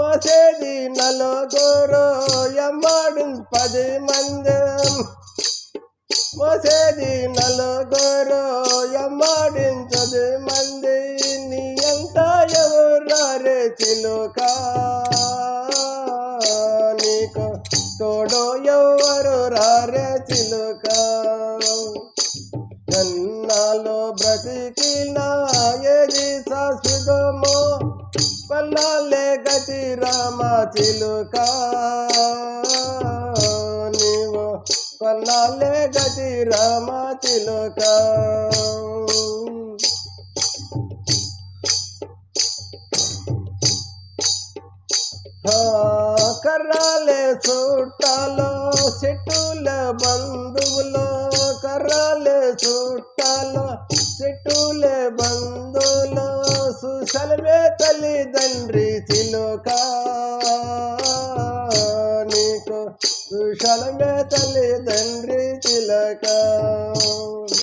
మోసేది నలుగురు ఎంబడు పది మంది. మోసేది నలుగురు ఎమ్మాడించది మంది. నీ ఎంత ఎవరారే చిలుక? నీకు తోడు ఎవరు రారే చిలుక? ఎన్నాలో బ్రతికినా ఏది శాశ్వతమో? పల్లాలే గతి రామ చిలుక. నీవు పల్లాలే గతి రామ చిలుక. కర్రాలే చుట్టాలో చెట్టుల బంధువులో. కర్రాలే చుట్టాలో చెట్టులే బంధువులో. సుశలమే తల్లిదండ్రి తిలోక. నీకు సుశలమే తల్లిదండ్రి తిలక.